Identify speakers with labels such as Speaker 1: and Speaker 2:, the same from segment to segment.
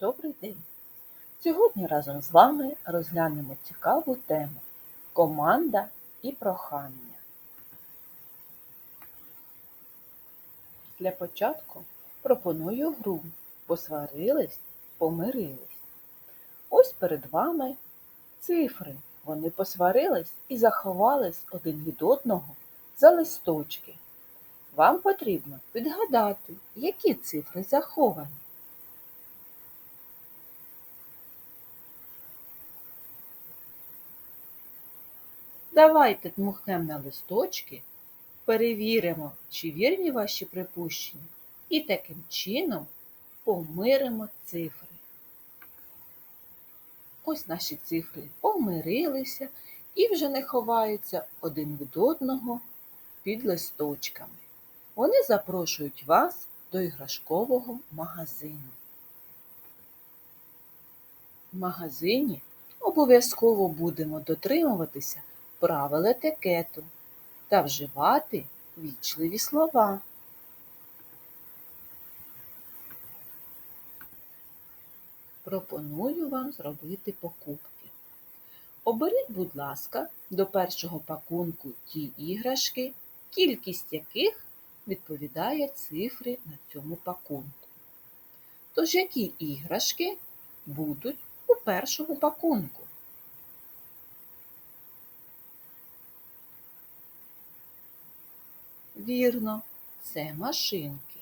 Speaker 1: Добрий день! Сьогодні разом з вами розглянемо цікаву тему команда і прохання. Для початку пропоную гру Посварились, помирились. Ось перед вами цифри. Вони посварились і заховались один від одного за листочки. Вам потрібно відгадати, які цифри заховані. Давайте дмухнемо на листочки, перевіримо, чи вірні ваші припущення, і таким чином помиримо цифри. Ось наші цифри помирилися і вже не ховаються один від одного під листочками. Вони запрошують вас до іграшкового магазину. В магазині обов'язково будемо дотримуватися правил етикету та вживати вічливі слова. Пропоную вам зробити покупки. Оберіть, будь ласка, до першого пакунку ті іграшки, кількість яких відповідає цифри на цьому пакунку. Тож які іграшки будуть у першому пакунку? Вірно, це машинки.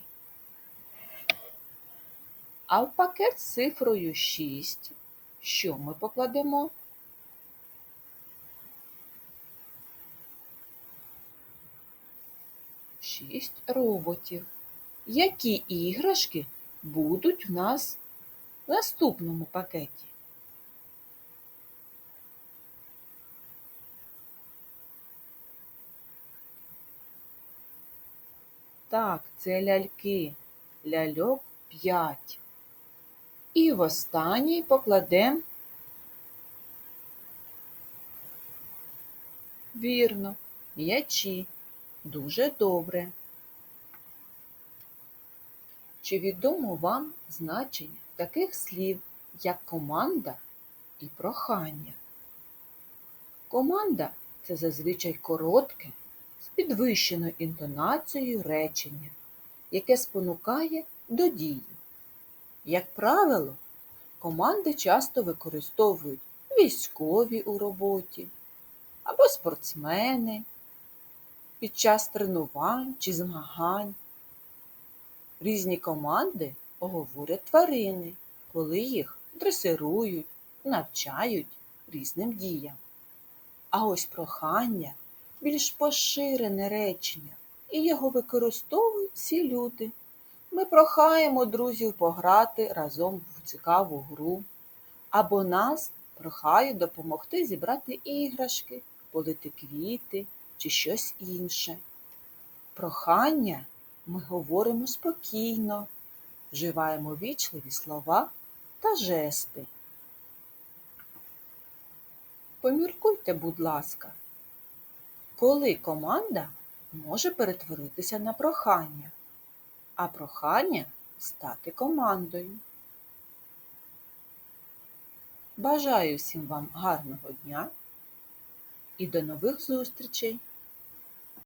Speaker 1: А в пакет з цифрою 6 що ми покладемо? Шість роботів. Які іграшки будуть в нас в наступному пакеті? Так, це ляльки. Ляльок 5. І в останній покладемо вірно, м'ячі. Дуже добре. Чи відомо вам значення таких слів, як команда і прохання? Команда це зазвичай коротке, підвищеною інтонацією речення, яке спонукає до дії. Як правило, команди часто використовують військові у роботі або спортсмени під час тренувань чи змагань. Різні команди оговорять тварини, коли їх дресирують, навчають різним діям. А ось прохання більш поширене речення, і його використовують всі люди. Ми прохаємо друзів пограти разом в цікаву гру, або нас прохають допомогти зібрати іграшки, полити квіти чи щось інше. Прохання ми говоримо спокійно, вживаємо вічливі слова та жести. Поміркуйте, будь ласка, коли команда може перетворитися на прохання, а прохання стати командою. Бажаю всім вам гарного дня і до нових зустрічей!